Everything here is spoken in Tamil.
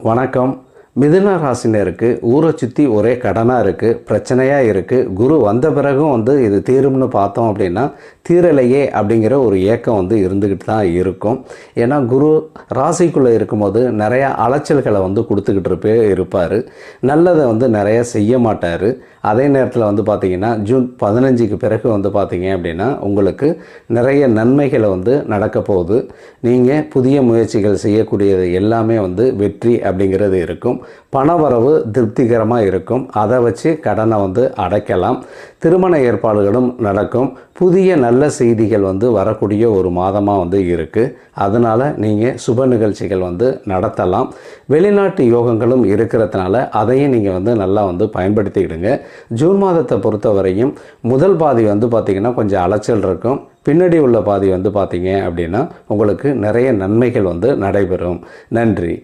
வணக்கம். மிதுன ராசினருக்கு ஊரை சுற்றி ஒரே கடனாக இருக்குது பிரச்சனையாக இருக்குது குரு வந்த பிறகும் வந்து இது தீரும்னு பார்த்தோம் அப்படின்னா தீரலையே அப்படிங்கிற ஒரு ஏக்கம் வந்து இருந்துக்கிட்டு தான் இருக்கும். ஏன்னா குரு ராசிக்குள்ளே இருக்கும்போது நிறையா அலைச்சல்களை வந்து கொடுத்துக்கிட்டு இருப்பே இருப்பார். நல்லதை வந்து நிறையா செய்ய மாட்டார். அதே நேரத்தில் வந்து பார்த்திங்கன்னா ஜூன் பதினஞ்சுக்கு பிறகு வந்து பார்த்தீங்க அப்படின்னா உங்களுக்கு நிறைய நன்மைகளை வந்து நடக்க போகுது. நீங்கள் புதிய முயற்சிகள் செய்யக்கூடியது எல்லாமே வந்து வெற்றி அப்படிங்கிறது இருக்கும். பணவரவு திருப்திகரமாக இருக்கும். அதை வச்சு கடனை வந்து அடைக்கலாம். திருமண ஏற்பாடுகளும் நடக்கும். புதிய நல்ல செய்திகள் வந்து வரக்கூடிய ஒரு மாதமாக வந்து இருக்குது அதனால் நீங்கள் சுப நிகழ்ச்சிகள் வந்து நடத்தலாம். வெளிநாட்டு யோகங்களும் இருக்கிறதுனால அதையும் நீங்கள் வந்து நல்லா வந்து பயன்படுத்திக்கிடுங்க. ஜூன் மாதத்தை பொறுத்த வரையும் முதல் பாதி வந்து பார்த்திங்கன்னா கொஞ்சம் அலைச்சல் இருக்கும். பின்னாடி உள்ள பாதி வந்து பார்த்தீங்க அப்படின்னா உங்களுக்கு நிறைய நன்மைகள் வந்து நடைபெறும். நன்றி.